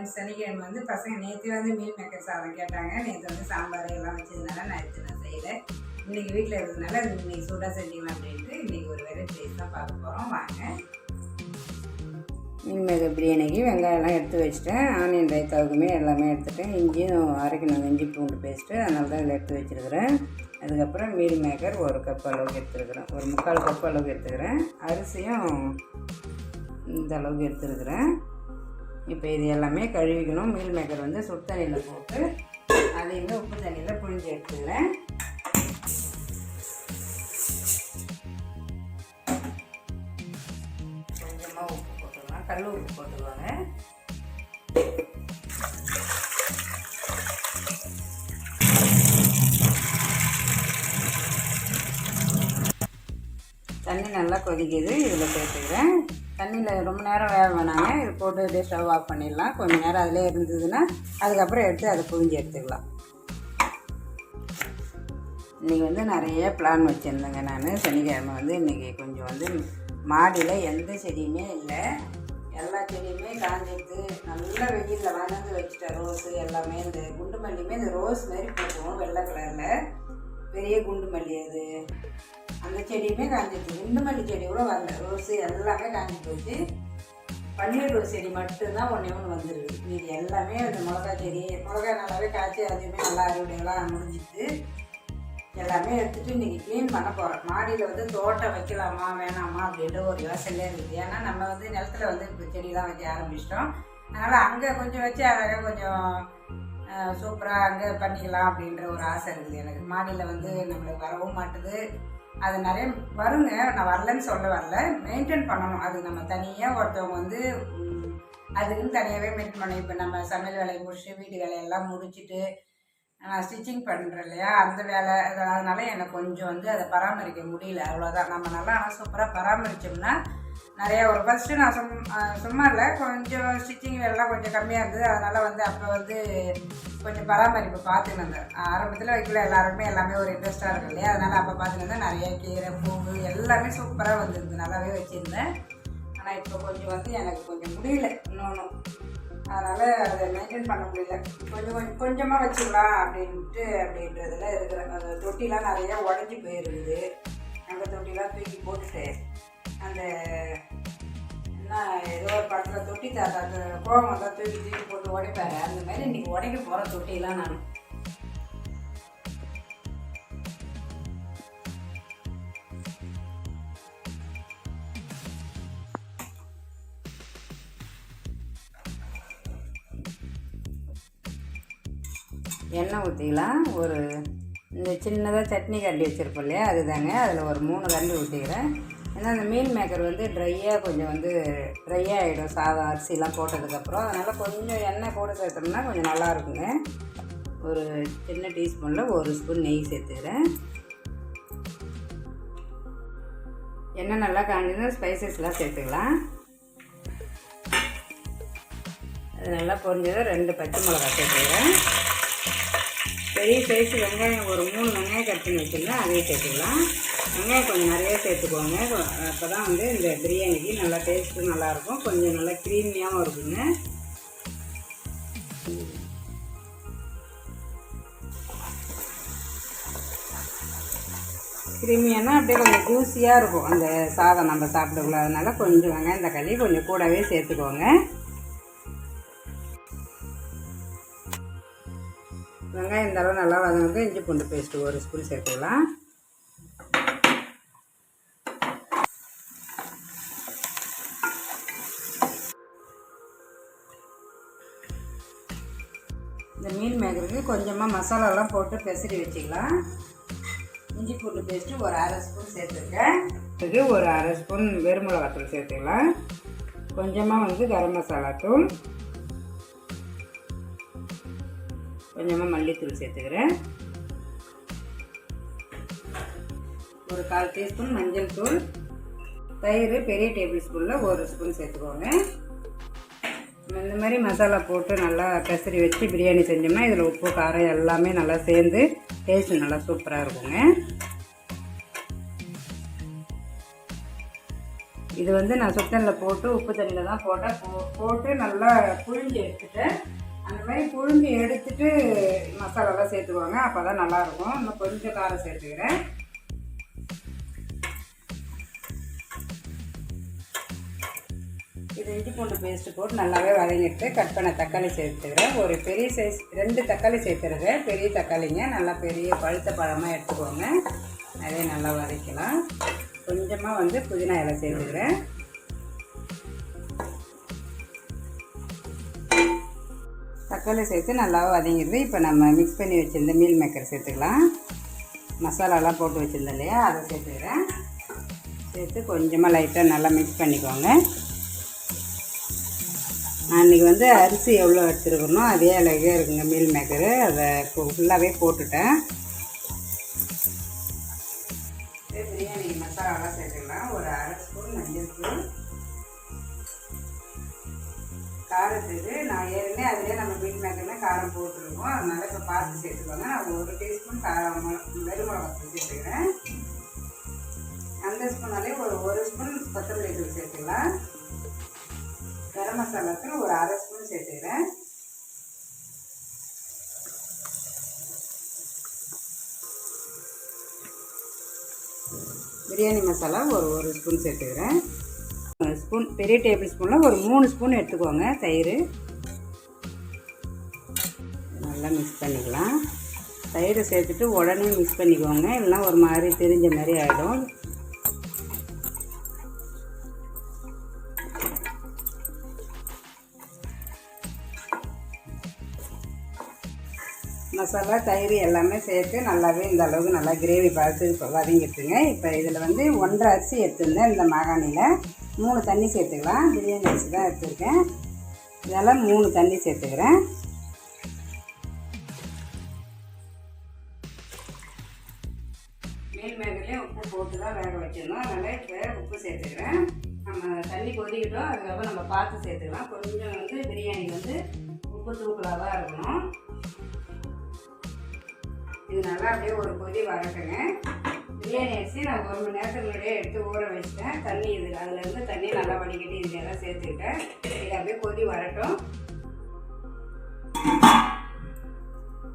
Friends சனிக்கிழமை வந்து பசங்க நேற்று வந்து மீல் மேக்கர் சாதம் கேட்டாங்க. நேற்று வந்து சாம்பார் எல்லாம் வச்சதுனால நான் எடுத்து நான் செய்யலை. இன்றைக்கி வீட்டில் இருக்கிறதுனால இன்னைக்கு சூடாக செஞ்சுக்கலாம் அப்படின்ட்டு இன்றைக்கி ஒரு வெரைட்டி ரைஸ் தான் பார்க்க போகிறோம் வாங்க. மீன் மேக்கர் பிரியாணிக்கு வெங்காயம்லாம் எடுத்து வச்சுட்டேன். ஆனியன் ரைத்தாவுக்குமே எல்லாமே எடுத்துட்டேன். இஞ்சியும் அரைக்கணும். இஞ்சி பூண்டு பேஸ்ட்டு அதனால தான் இதில் எடுத்து வச்சுருக்கிறேன். அதுக்கப்புறம் மீல் மேக்கர் ஒரு கப் அளவுக்கு எடுத்துருக்குறேன். ஒரு முக்கால் கப் அளவுக்கு எடுத்துக்கிறேன். அரிசியும் இந்த அளவுக்கு எடுத்துருக்குறேன். இப்போ இது எல்லாமே கழுவிக்கணும். மீல் மேக்கர் வந்து சுடு தண்ணியில் போட்டு அதையுமே உப்பு தண்ணியில் புழிஞ்சு எடுத்துக்கிறேன். கொஞ்சமாக உப்பு போட்டுக்கலாம். கல் உப்பு போட்டுக்குவாங்க தண்ணி நல்லா கொதிக்குது. இதில் சேர்த்துக்கிறேன். தண்ணியில் ரொம்ப நேரம் வேக வேணாங்க. இது போட்டு அப்படியே ஸ்டவ் ஆஃப் பண்ணிடலாம். கொஞ்சம் நேரம் அதிலே இருந்ததுன்னா அதுக்கப்புறம் எடுத்து அதை புழிஞ்சு எடுத்துக்கலாம். இன்றைக்கி வந்து நிறைய பிளான் வச்சுருந்தேங்க நான். சனிக்கிழமை வந்து இன்றைக்கி கொஞ்சம் வந்து மாடியில் எந்த செடியுமே இல்லை. எல்லா செடியுமே காஞ்சிட்டு நல்ல வெயிலில் வாங்கி வச்சுட்டேன் ரோஸு எல்லாமே இந்த குண்டு மல்லியுமே இந்த ரோஸ் மாதிரி போட்டுவோம் வெள்ளை கலரில் பெரிய குண்டு மல்லி அது. அந்த செடியுமே காஞ்சிட்டு குண்டு மல்லி செடி கூட வரல. ரோஸு எல்லாமே காஞ்சி போச்சு. பன்னீர் ரோஸ் செடி மட்டும்தான் ஒன்றே ஒன்று வந்துருக்கு மீதி எல்லாமே அந்த மிளகா செடி மிளகா நல்லாவே காய்ச்சி அதுவுமே நல்லா அறுவடையெல்லாம் முடிஞ்சிட்டு எல்லாமே எடுத்துகிட்டு இன்றைக்கி க்ளீன் பண்ண போகிறோம் மாடியில் வந்து தோட்டம் வைக்கலாமா வேணாமா அப்படின்ற ஒரு யோசனையே இருக்குது ஏன்னா நம்ம வந்து நிலத்துல வந்து இப்போ செடிலாம் வைக்க ஆரம்பிச்சிட்டோம். அதனால் அங்கே கொஞ்சம் வச்சு அழகாக கொஞ்சம் சூப்பராக அங்கே பண்ணிக்கலாம் அப்படின்ற ஒரு ஆசை இருக்குது எனக்கு. மாடியில் வந்து நம்மளுக்கு வரவும் மாட்டுது. அது நிறைய வருங்க. நான் வரலன்னு சொல்ல வரல. மெயின்டைன் பண்ணணும். அது நம்ம தனியாக ஒருத்தவங்க வந்து அதுக்குன்னு தனியாகவே மெயின்டைன் பண்ணணும். இப்போ நம்ம சமையல் வேலையை முடிச்சுட்டு வீட்டு வேலையெல்லாம் முடிச்சுட்டு நான் ஸ்டிச்சிங் பண்ணுறேன் இல்லையா? அந்த வேலை அதனால் அதனால எனக்கு கொஞ்சம் வந்து அதை பராமரிக்க முடியல. அவ்வளோதான் நம்ம நல்லா ஆனால் சூப்பராக பராமரித்தோம்னா நிறைய ஒரு ஃபஸ்ட்டு நான் சும் சும்மா இல்லை. கொஞ்சம் ஸ்டிச்சிங் வேலைலாம் கொஞ்சம் கம்மியாக இருந்தது. அதனால் வந்து அப்போ வந்து கொஞ்சம் பராமரிப்பு பார்த்துன்னு இருந்தேன். ஆரம்பத்தில் வைக்கல. எல்லாருமே எல்லாமே ஒரு இன்ட்ரெஸ்ட்டாக இருக்கும் இல்லையா? அதனால் அப்போ பார்த்துன்னு இருந்தேன். நிறைய கீரை பூவு எல்லாமே சூப்பராக வந்துருந்து நல்லாவே வச்சுருந்தேன். ஆனால் இப்போ கொஞ்சம் வந்து எனக்கு கொஞ்சம் முடியல. இன்னொன்றும் அதனால் அதை மெயின்டைன் பண்ண முடியல. கொஞ்சம் கொஞ்சம் கொஞ்சமாக வச்சுக்கலாம் அப்படின்ட்டு அப்படின்றதுல இருக்கிற அந்த தொட்டிலாம் நிறையா உடஞ்சி போயிருக்குது. அந்த தொட்டிலாம் தூக்கி போட்டுட்டு அந்த என்ன ஏதோ ஒரு படத்தில் தொட்டி தாத்தா கோபம் வந்தால் தூக்கி தூக்கி போட்டு உடைப்பாரு. அந்த மாதிரி இன்னைக்கு உடைக்க போகிற தொட்டிலாம் நான். எண்ணெய் ஊற்றிக்கலாம் ஒரு இந்த சின்னதாக சட்னி கரண்டி வச்சுருப்போம் இல்லையா அதுதாங்க. அதில் ஒரு மூணு கரண்டி ஊற்றிக்கிறேன் ஏன்னா அந்த மீன் மேக்கர் வந்து ட்ரையாக கொஞ்சம் வந்து ட்ரையாக ஆகிடும் சாதம் அரிசிலாம் போட்டதுக்கப்புறம். அதனால் கொஞ்சம் எண்ணெய் கூட சேர்த்தோம்னா கொஞ்சம் நல்லா இருக்குங்க ஒரு சின்ன டீஸ்பூனில் ஒரு ஸ்பூன் நெய் சேர்த்துக்கிறேன். எண்ணெய் நல்லா காஞ்சதும் ஸ்பைசஸ்லாம் சேர்த்துக்கலாம். அது நல்லா பொரிஞ்சதும் ரெண்டு பச்சை மிளகாய் சேர்த்துக்கிறேன். பெரிய சைஸ் வெங்காயம் ஒரு மூணு வெங்காயம் கட் பண்ணி வச்சுருந்தேன் அதையும் சேர்த்துக்கலாம். வெங்காயம் கொஞ்சம் நிறைய சேர்த்துக்கோங்க. அப்போ தான் வந்து இந்த பிரியாணிக்கு நல்லா டேஸ்ட்டும் நல்லாயிருக்கும். கொஞ்சம் நல்லா க்ரீமியாகவும் இருக்குங்க. கிருமியானா அப்படியே கொஞ்சம் ஜூஸியாக இருக்கும். அந்த சாதம் நம்ம சாப்பிடக்குள்ள. அதனால கொஞ்சம் வெங்காயம் தக்காளி கொஞ்சம் கூடவே சேர்த்துக்கோங்க. வெங்காயம் இந்த அளவு நல்லா வதங்க இஞ்சி பூண்டு பேஸ்ட்டு ஒரு ஸ்பூன் சேர்த்துக்கலாம். இந்த மீன் மேகருக்கு கொஞ்சமாக மசாலாலாம் போட்டு பெசரி வச்சுக்கலாம். இஞ்சி பூண்டு பேஸ்ட்டு ஒரு அரை ஸ்பூன் சேர்த்துருக்கேன். இது ஒரு அரை ஸ்பூன் வெறுமிளகாத்தூள் சேர்த்துக்கலாம். கொஞ்சமாக வந்து கரம் மசாலா தூள். கொஞ்சமாக மல்லித்தூள் சேர்த்துக்கிறேன். ஒரு கால் டீஸ்பூன் மஞ்சள் தூள். தயிர் பெரிய டேபிள் ஸ்பூனில் ஒரு ஸ்பூன் சேர்த்துக்கோங்க. இந்த மாதிரி மசாலா போட்டு நல்லா பெசரி வச்சு பிரியாணி செஞ்சோம்னா இதில் உப்பு காரம் எல்லாமே நல்லா சேர்ந்து டேஸ்ட் நல்லா சூப்பராக இருக்குங்க. இது வந்து நான் சுத்தனில் போட்டு உப்பு தண்ணியில் தான் போட்டேன். போ போட்டு நல்லா புழிஞ்சு எடுத்துட்டேன் அந்த மாதிரி புழிஞ்சு எடுத்துட்டு மசாலாலாம் சேர்த்துக்குவாங்க. அப்போ தான் நல்லாயிருக்கும் இன்னும் கொஞ்சம் காரம் சேர்த்துக்கிறேன். இது இஞ்சி பூண்டு பேஸ்ட்டு போட்டு நல்லாவே வதங்கிட்டு கட் பண்ண தக்காளி சேர்த்துக்கிறேன். ஒரு பெரிய சைஸ் ரெண்டு தக்காளி சேர்த்துருக்கேன் பெரிய தக்காளிங்க நல்லா பெரிய பழுத்த பழமாக எடுத்துக்கோங்க. அதே நல்லா வதக்கலாம். கொஞ்சமாக வந்து புதினா இலை சேர்த்துக்கிறேன். தக்காளி சேர்த்து நல்லா வதங்கிடுது. இப்போ நம்ம மிக்ஸ் பண்ணி வச்சுருந்த மீல் மேக்கர் சேர்த்துக்கலாம். மசாலாலாம் போட்டு வச்சுருந்தோம் இல்லையா? அதை சேர்த்துக்கிறேன். சேர்த்து கொஞ்சமாக லைட்டாக நல்லா மிக்ஸ் பண்ணிக்கோங்க. நான் இன்றைக்கி வந்து அரிசி எவ்வளோ எடுத்துருக்கணும் அதே அழகாக இருக்குங்க மீல் மேக்கரு. அதை ஃபுல்லாகவே போட்டுட்டேன். பிரியாணி மசாலாலாம் சேர்த்துக்கலாம். ஒரு அரை ஸ்பூன் மஞ்சள் தூள். காரத்துக்கு நான் ஏற்கனவே அதிலே நம்ம மீல் மேக்கர்னா காரம் போட்டுருக்கோம். அதனால் இப்போ பார்த்து சேர்த்துக்கோங்க. நான் ஒரு டீஸ்பூன் காரம் வெறும் சேர்த்துக்கிறேன். அந்த ஸ்பூனாலே ஒரு ஒரு ஸ்பூன் கொத்தமல்லி தூள் சேர்த்துக்கலாம். கரம் மசாலாக்கு ஒரு அரை ஸ்பூன் சேர்த்துக்கிறேன். பிரியாணி மசாலா ஒரு ஒரு ஸ்பூன் சேர்த்துக்கிறேன். ஒரு ஸ்பூன் பெரிய டேபிள் ஸ்பூனில் ஒரு மூணு ஸ்பூன் எடுத்துக்கோங்க தயிர். நல்லா மிக்ஸ் பண்ணிக்கலாம். தயிரை சேர்த்துட்டு உடனே மிக்ஸ் பண்ணிக்கோங்க இல்லைனா ஒரு மாதிரி தெரிஞ்ச மாதிரி ஆகிடும் மசாலா தயிர் எல்லாமே சேர்த்து நல்லாவே இந்த அளவுக்கு நல்லா கிரேவி பார்த்து வதங்கிட்டுங்க இப்போ இதில் வந்து ஒன்றரை அரிசி எடுத்துருந்தேன் இந்த மாகாணியில். மூணு தண்ணி சேர்த்துக்கலாம். பிரியாணி அரிசி தான் எடுத்துருக்கேன். இதெல்லாம் மூணு தண்ணி சேர்த்துக்கிறேன். மீல் உப்பு போட்டு தான் வேக வச்சிருந்தோம் அதனால் இப்போ உப்பு சேர்த்துக்கிறேன். நம்ம தண்ணி கொதிக்கிட்டோம். அதுக்கப்புறம் நம்ம பார்த்து சேர்த்துக்கலாம். கொஞ்சம் வந்து பிரியாணி வந்து உப்பு தூக்கலாக தான் இருக்கணும். இது நல்லா அப்படியே ஒரு கொதி வரட்டுங்க. பிரியாணி அரிசி நான் ஒரு மணி நேரத்துக்கு முன்னாடியே எடுத்து ஊற வச்சிட்டேன். தண்ணி இது அதுலேருந்து தண்ணி நல்லா வடிகட்டி இது எல்லாம் சேர்த்துக்கிட்டேன். இது அப்படியே கொதி வரட்டும்.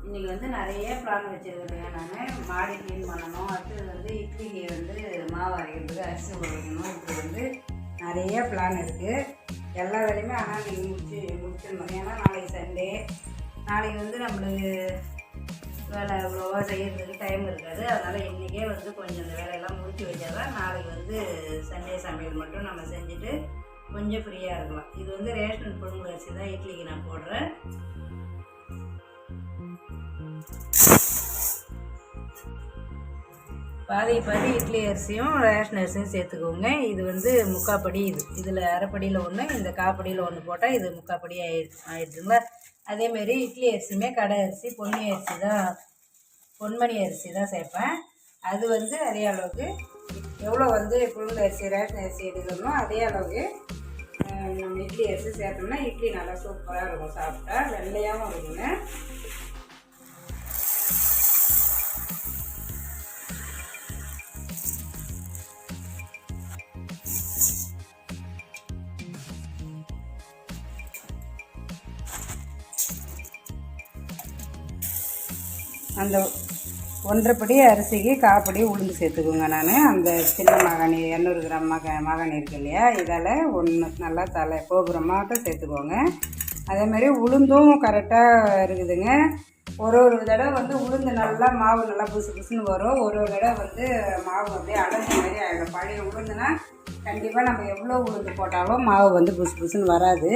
இன்றைக்கி வந்து நிறைய பிளான் வச்சுருக்கிறேங்க நான். மாடி க்ளீன் பண்ணணும். அடுத்தது வந்து இட்லிக்கு வந்து மாவு அரைக்கிறதுக்கு அரிசி உடைக்கணும் இப்படி வந்து நிறைய பிளான் இருக்குது எல்லா வேலையுமே ஆனால் நீங்கள் முடிச்சு முடிச்சிடணும். ஏன்னா நாளைக்கு சண்டே. நாளைக்கு வந்து நம்மளுக்கு வேலை அவ்வளோவா செய்கிறதுக்கு டைம் இருக்காது. அதனால் இன்றைக்கே வந்து கொஞ்சம் இந்த வேலையெல்லாம் முடிச்சு வச்சாதான் நாளைக்கு வந்து சண்டே சமையல் மட்டும் நம்ம செஞ்சுட்டு கொஞ்சம் ஃப்ரீயாக இருக்கலாம். இது வந்து ரேஷன் புழுங்கல் அரிசி தான் இட்லிக்கு நான் போடுறேன். பாதி பாதி இட்லி அரிசியும் ரேஷன் அரிசியும் சேர்த்துக்கோங்க. இது வந்து முக்காப்படி இது. இதில் அரைப்படியில் ஒன்று இந்த காப்படியில் ஒன்று போட்டால் இது முக்காப்படி ஆயிடு ஆயிடுதுங்களா? அதேமாரி இட்லி அரிசியுமே கடை அரிசி பொன்னி அரிசி தான் பொன்மணி அரிசி தான் சேர்ப்பேன். அது வந்து அதே அளவுக்கு எவ்வளோ வந்து புழுங்கல் அரிசி ரேஷன் அரிசி எடுக்கணுமோ அதே அளவுக்கு நம்ம இட்லி அரிசி சேர்த்தோம்னா இட்லி நல்லா சூப்பராக இருக்கும் சாப்பிட்டா வெள்ளையாகவும் இருக்குங்க. அந்த ஒன்றரைப்படி அரிசிக்கு காப்படி உளுந்து சேர்த்துக்குங்க நான். அந்த சின்ன மகாணி இரநூறு கிராம் மக மாகாணி இருக்கு இல்லையா? இதால் ஒன்று நல்லா தலை கோபுரமாக சேர்த்துக்கோங்க. அதேமாதிரி உளுந்தும் கரெக்டாக இருக்குதுங்க. ஒரு ஒரு தடவை வந்து உளுந்து நல்லா மாவு நல்லா புசு புசுன்னு வரும். ஒரு ஒரு தடவை வந்து மாவு அப்படியே அடைஞ்ச மாதிரி ஆகிடும் பழைய உளுந்துனா கண்டிப்பாக நம்ம எவ்வளோ உளுந்து போட்டாலும் மாவு வந்து புசு புசுன்னு வராது.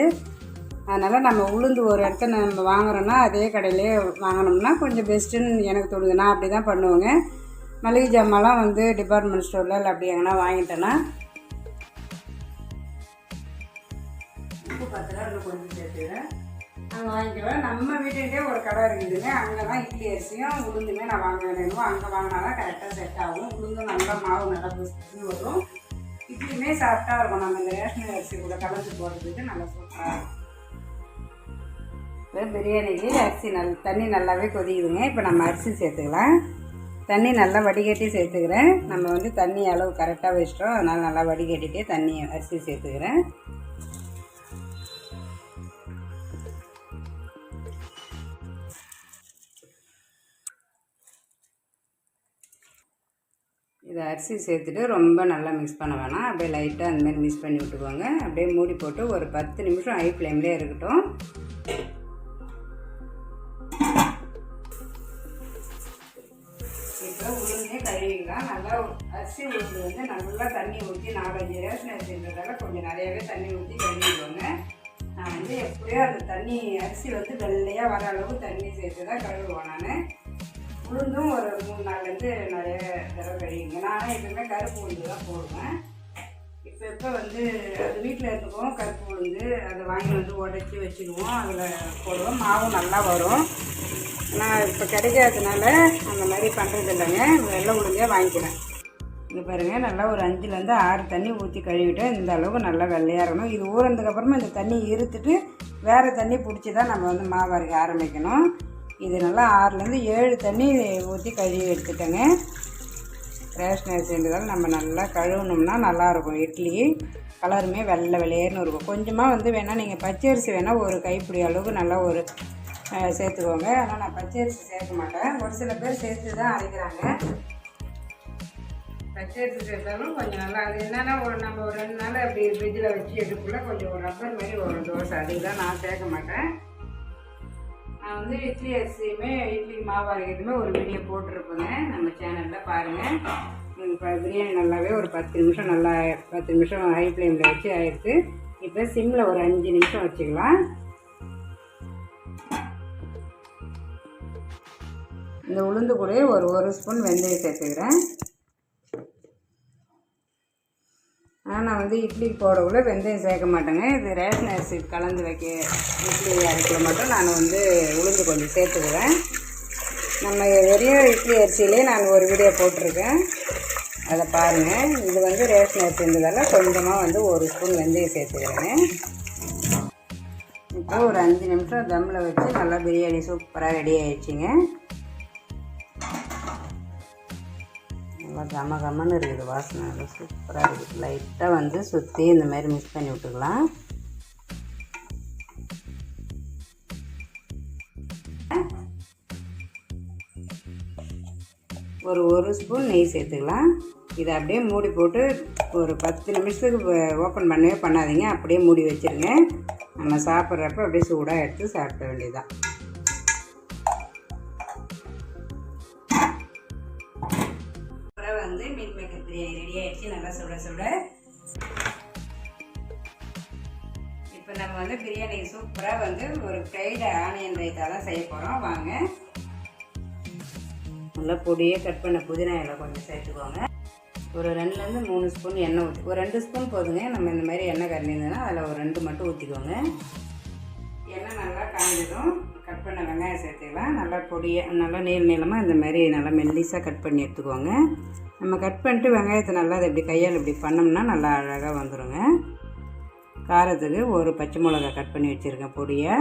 அதனால் நம்ம உளுந்து ஒரு இடத்த நம்ம வாங்குறோன்னா அதே கடையிலே வாங்கினோம்னா கொஞ்சம் பெஸ்ட்டுன்னு எனக்கு தோணுது. நான் அப்படி தான் பண்ணுவேங்க. மளிகை ஜாமான்லாம் வந்து டிபார்ட்மெண்ட் ஸ்டோரில் இல்லை அப்படி எங்கன்னா வாங்கிட்டேன்னா. உப்பு பத்திரம் இன்னும் கொஞ்சம் சேர்த்துக்கிறேன். அங்கே வாங்கிக்குவேன் நம்ம வீட்டுக்கிட்டே ஒரு கடை இருக்குதுங்க. அங்கே தான் இட்லி அரிசியும் உளுந்துமே நான் வாங்க வேணும் அங்கே வாங்கினா தான் கரெக்டாக செட் ஆகும். உளுந்தும் நல்லா மாவு நல்லா புசு வரும். இட்லியுமே சாஃப்டாக இருக்கும். நம்ம இந்த ரேஷன் அரிசி கூட கலந்து போடுறதுக்கு நல்லா சூப்பராக இருக்கும். இப்போ பிரியாணிக்கு அரிசி நல் தண்ணி நல்லாவே கொதிக்குதுங்க. இப்போ நம்ம அரிசி சேர்த்துக்கலாம். தண்ணி நல்லா வடிகட்டி சேர்த்துக்கிறேன். நம்ம வந்து தண்ணி அளவு கரெக்டாக வச்சிட்டோம். அதனால் நல்லா வடிகட்டிட்டே தண்ணி அரிசி சேர்த்துக்கிறேன். இதை அரிசி சேர்த்துட்டு ரொம்ப நல்லா மிக்ஸ் பண்ண வேணாம். அப்படியே லைட்டாக அந்தமாதிரி மிக்ஸ் பண்ணி விட்டுக்கோங்க. அப்படியே மூடி போட்டு ஒரு பத்து நிமிஷம் ஹை ஃப்ளேம்லேயே இருக்கட்டும். கழுவிக்கலாம் நல்லா அரிசி ஊற்றி வந்து நல்லா தண்ணி ஊற்றி நாலஞ்சு ரேஷன் அரிசின்றதால கொஞ்சம் நிறையவே தண்ணி ஊற்றி கழுவிடுவாங்க. நான் வந்து எப்படியோ அந்த தண்ணி அரிசி வந்து வெள்ளையாக வர அளவு தண்ணி சேர்த்து தான் கழுவுவேன் நான். உளுந்தும் ஒரு மூணு நாள்லேருந்து நிறைய தடவை கழுவிங்க நானும் எப்பவுமே கருப்பு உளுந்து தான் போடுவேன். இப்போ இப்போ வந்து அது வீட்டில் இருக்குவோம் கருப்பு உளுந்து அதை வாங்கி வந்து உடச்சி வச்சுக்குவோம் அதில் போடுவோம். மாவும் நல்லா வரும். நான் இப்போ கிடைக்காததுனால அந்த மாதிரி பண்ணுறது இல்லைங்க வெள்ளை உளுந்தே வாங்கிக்கிறேன். இது பாருங்கள் நல்லா ஒரு அஞ்சுலேருந்து ஆறு தண்ணி ஊற்றி கழுவிட்டேன் இந்த அளவுக்கு நல்லா வெள்ளையாறணும். இது ஊறினதுக்கப்புறமா இந்த தண்ணி இருத்துட்டு வேறு தண்ணி பிடிச்சி தான் நம்ம வந்து மாவு அரைக்க ஆரம்பிக்கணும். இது நல்லா ஆறுலேருந்து ஏழு தண்ணி ஊற்றி கழுவி எடுத்துட்டேங்க. ரேஷனரி சேர்ந்ததால் நம்ம நல்லா கழுவுனோம்னா நல்லாயிருக்கும். இட்லி கலருமே வெள்ளை வெள்ளையர்னு இருக்கும். கொஞ்சமாக வந்து வேணால் நீங்கள் பச்சரிசி வேணால் ஒரு கைப்பிடி அளவுக்கு நல்லா ஒரு சேர்த்துக்கோங்க. ஆனால் நான் பச்சரிசி சேர்க்க மாட்டேன். ஒரு சில பேர் சேர்த்து தான் அரைக்கிறாங்க. பச்சரிசி சேர்த்தாலும் கொஞ்சம் நல்லா அது என்னென்னா ஒரு நம்ம ஒரு ரெண்டு நாள் அப்படி ஃப்ரிட்ஜில் வச்சு எடுக்கக்குள்ள கொஞ்சம் ஒரு ரப்பர் மாதிரி ஒரு தோசை. அதுக்கு தான் நான் சேர்க்க மாட்டேன். நான் வந்து இட்லி அரிசியுமே இட்லி மாவு அரைக்கிறதுமே ஒரு வீடியோ போட்டிருப்பேங்க. நம்ம சேனலில் பாருங்கள் இப்போ பிரியாணி நல்லாவே ஒரு பத்து நிமிஷம் நல்லா பத்து நிமிஷம் ஹை ஃப்ளேமில் வச்சு ஆயிடுத்து இப்போ சிம்மில் ஒரு அஞ்சு நிமிஷம் வச்சுக்கலாம். இந்த உளுந்து கூட ஒரு ஒரு ஸ்பூன் வெந்தயம் சேர்த்துக்கிறேன் ஆனால் நான் வந்து இட்லிக்கு போடக்குள்ள வெந்தயம் சேர்க்க மாட்டேங்க. இது ரேஷன் அரிசி கலந்து வைக்க இட்லி அரைக்கல மட்டும் நான் வந்து உளுந்து கொஞ்சம் சேர்த்துக்குவேன். நம்ம வெறும் இட்லி அரிசியிலே நான் ஒரு வீடியோ போட்டிருக்கேன். அதை பாருங்கள் இது வந்து ரேஷன் அரிசி இருந்ததால் கொஞ்சமாக வந்து ஒரு ஸ்பூன் வெந்தயம் சேர்த்துக்கிறேன் இப்போ ஒரு அஞ்சு நிமிஷம் தம்மில் வச்சு நல்லா பிரியாணி சூப்பராக ரெடி ஆகிடுச்சிங்க கம கமன்னு இருக்குது வாசனை. நல்லா சூப்பராக இருக்குது. லைட்டாக வந்து சுற்றி இந்த மாதிரி மிக்ஸ் பண்ணி விட்டுக்கலாம். ஒரு ஒரு ஸ்பூன் நெய் சேர்த்துக்கலாம். இதை அப்படியே மூடி போட்டு ஒரு பத்து நிமிஷத்துக்கு ஓப்பன் பண்ணவே பண்ணாதீங்க. அப்படியே மூடி வச்சுருங்க. நம்ம சாப்பிட்றப்ப அப்படியே சூடாக எடுத்து சாப்பிட வேண்டியதுதான். சூப்பராக வந்து ஒரு ஃப்ரைடு ஆனியன் ரைத்தா தான் செய்ய போகிறோம் வாங்க. நல்லா பொடியே கட் பண்ண புதினா இலை கொஞ்சம் சேர்த்துக்கோங்க. ஒரு ரெண்டுலேருந்து மூணு ஸ்பூன் எண்ணெய் ஊற்றி ஒரு ரெண்டு ஸ்பூன் போதுங்க. நம்ம இந்த மாதிரி எண்ணெய் கறந்துருந்ததுன்னா அதில் ஒரு ரெண்டு மட்டும் ஊற்றிக்கோங்க எண்ணெய் நல்லா காய்ஞ்சதும் கட் பண்ண வெங்காயம் சேர்த்துக்கலாம். நல்லா பொடியை நல்லா நீள் நீளமாக இந்த மாதிரி நல்லா மெல்லிஸாக கட் பண்ணி எடுத்துக்கோங்க. நம்ம கட் பண்ணிட்டு வெங்காயத்தை நல்லா அதை இப்படி கையால் இப்படி பண்ணோம்னா நல்லா அழகாக வந்துடுங்க காரத்துக்கு ஒரு பச்சை மிளகா கட் பண்ணி வச்சுருக்கேன் பொடியை.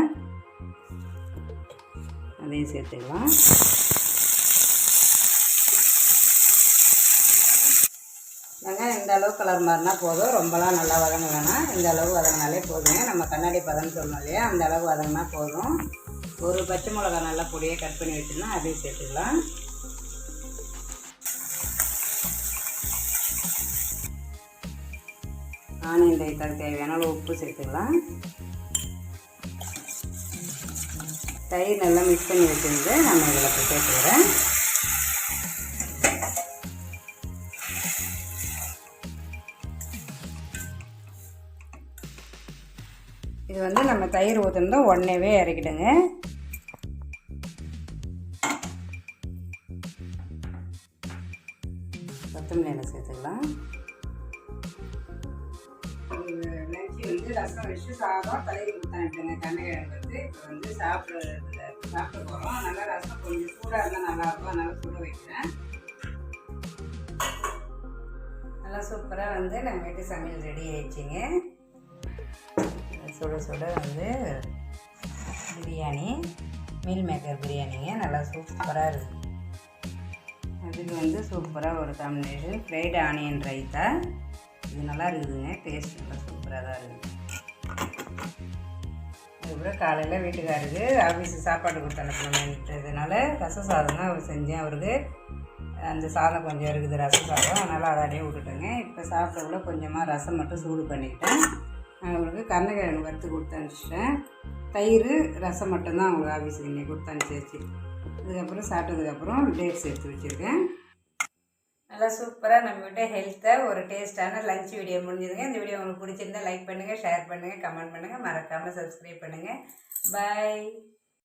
அதையும் சேர்த்துக்கலாம். வெங்காயம் இந்த அளவு கலர் மாறினா போதும். ரொம்பலாம் நல்லா வதங்க வேணாம். இந்த அளவு வதங்கினாலே போதுங்க நம்ம கண்ணாடி பதம்னு சொல்லணும் இல்லையா? அந்த அளவு வதங்கினா போதும். ஒரு பச்சை மிளகா நல்லா பொடியை கட் பண்ணி வச்சுருந்தா அதையும் சேர்த்துக்கலாம். ஆனியன் ரைத்தாக்கு தேவையான அளவு உப்பு சேர்த்துக்கலாம். தயிர் நல்லா மிக்ஸ் பண்ணி வச்சுருந்து நம்ம இதில் இப்போ சேர்த்துக்கிறேன். இது வந்து நம்ம தயிர் ஊற்றுனதும் உடனேவே இறக்கிடுங்க. சாதம் தயிர் ஊற்றிட்டுங்க கண்ணைக்கிழங்கு வந்து இப்போ வந்து சாப்பிட்றதுல சாப்பிட போகிறோம் நல்லா ரசம் கொஞ்சம் சூடாக இருந்தால் நல்லாயிருக்கும் அதனால் சுட வைக்கிறேன். நல்லா சூப்பராக வந்து நம்ம வீட்டு சமையல் ரெடி ஆயிடுச்சிங்க. சுட சுட வந்து பிரியாணி மீல் மேக்கர் பிரியாணிங்க. நல்லா சூப்பராக இருக்குது அதுக்கு வந்து சூப்பராக ஒரு காம்பினேஷன் ஃப்ரைடு ஆனியன் ரைத்தா இது நல்லா இருக்குதுங்க. டேஸ்ட் நல்லா சூப்பராக தான் இருக்குது அதுக்கப்புறம் காலையில் வீட்டுக்காருக்கு ஆஃபீஸுக்கு சாப்பாடு கொடுத்து அனுப்பணுமேன்றதுனால ரச சாதம் தான் அவர் செஞ்சேன். அவருக்கு அந்த சாதம் கொஞ்சம் இருக்குது ரச சாதம். அதனால் அதை அப்படியே விட்டுட்டேங்க. இப்போ சாப்பிட்டக்குள்ள கொஞ்சமாக ரசம் மட்டும் சூடு பண்ணிக்கிட்டேன். அவருக்கு கருணக்கிழங்கு வறுத்து கொடுத்து அனுப்பிச்சிட்டேன். தயிர் ரசம் மட்டும்தான் அவங்களுக்கு ஆஃபீஸுக்கு இன்னைக்கு கொடுத்து அனுப்பிச்சாச்சு. இதுக்கப்புறம் சாப்பிட்டதுக்கப்புறம் டேட்ஸ் எடுத்து வச்சுருக்கேன். நல்லா சூப்பராக நம்மகிட்ட ஹெல்த்தாக ஒரு டேஸ்ட்டான லஞ்ச் வீடியோ முடிஞ்சதுங்க. இந்த வீடியோ உங்களுக்கு பிடிச்சிருந்தா லைக் பண்ணுங்கள் ஷேர் பண்ணுங்கள் கமெண்ட் பண்ணுங்கள் மறக்காமல் சப்ஸ்கிரைப் பண்ணுங்கள் பாய்